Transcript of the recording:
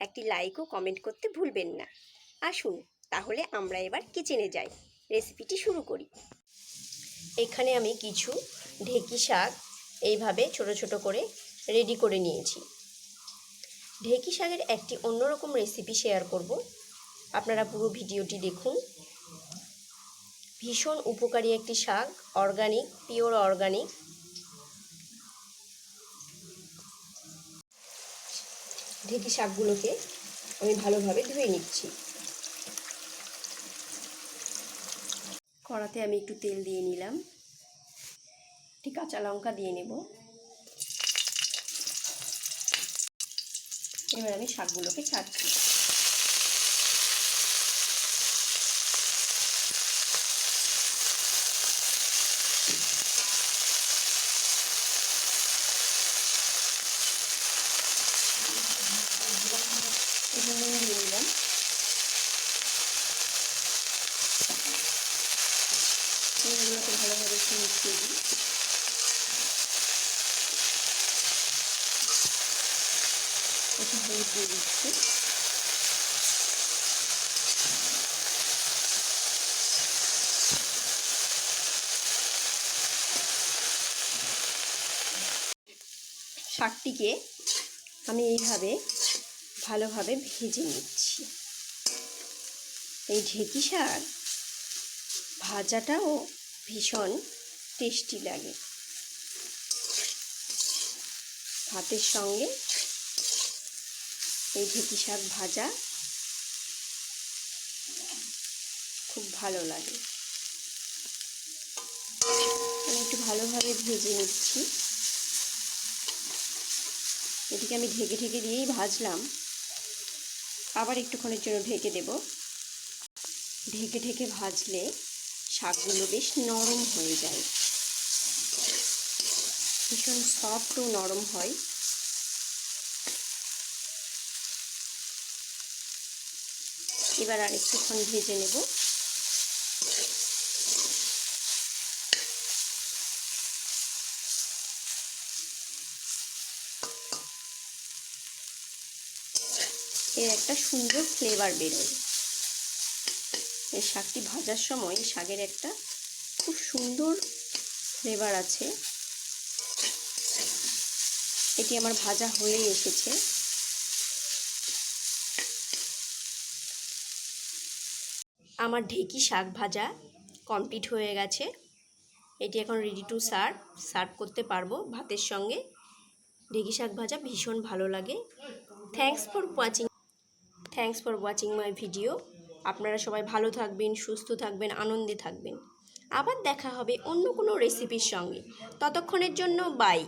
একটি লাইক ও কমেন্ট করতে ভুলবেন না। আসুন, তাহলে আমরা এবার কিচেনে যাই। রেসিপিটি শুরু করি। এখানে আমি কিছু ঢেকি শাক এইভাবে ছোট ছোট করে রেডি করে নিয়েছি। ঢেকি শাকের একটি অন্যরকম রেসিপি শেয়ার করব। আপনারা পুরো ভিডিওটি দেখুন। ভীষণ উপকারী একটি শাক অর্গানিক পিওর অর্গানিক ঢেকি শাকগুলোকে আমি ভালোভাবে ধুয়ে নিচ্ছি। কড়াতে আমি একটু তেল দিয়ে নিলাম। একটি কাঁচা লঙ্কা দিয়ে নেব। এবার আমি শাকগুলোকে ছাড়ছি। একটু নুন দিয়ে নিলাম নুনগুলোকে ভালোভাবে একটু মিশিয়ে দিই একটু হলুদ দিয়ে দিচ্ছি। শাকটিকে আমি এইভাবে ভালোভাবে ভেজে নিচ্ছি। এই ঢেঁকি শাক ভাজাটাও ভীষণ টেস্টি লাগে। ভাতের সঙ্গে এই ঢেঁকি শাক ভাজা খুব ভালো লাগে। আমি একটু ভালোভাবে ভেজে নিচ্ছি। এটিকে আমি ঢেকে ঢেকে দিয়েই ভাজলাম। আবার একটুক্ষণের জন্য ঢেকে দেব। ঢেকে ঢেকে ভাজলে শাকগুলো বেশ নরম হয়ে যায়। ভীষণ সফট ও নরম হয়। এবার আর একটুক্ষণ ভেজে নেব। এর একটা সুন্দর ফ্লেভার বেরোয়। এই শাকটি ভাজার সময় শাকের একটা খুব সুন্দর ফ্লেভার আছে। এটি আমার ভাজা হয়ে এসেছে। আমার ঢেকি শাক ভাজা কমপ্লিট হয়ে গেছে। এটি এখন রেডি টু সার্ভ সার্ভ করতে পারব ভাতের সঙ্গে। ঢেকি শাক ভাজা ভীষণ ভালো লাগে। Thanks for watching thanks for watching my video আপনারা সবাই ভালো থাকবেন, সুস্থ থাকবেন, আনন্দে থাকবেন। আবার দেখা হবে অন্য কোনো রেসিপির সঙ্গে। ততক্ষণের জন্য বাই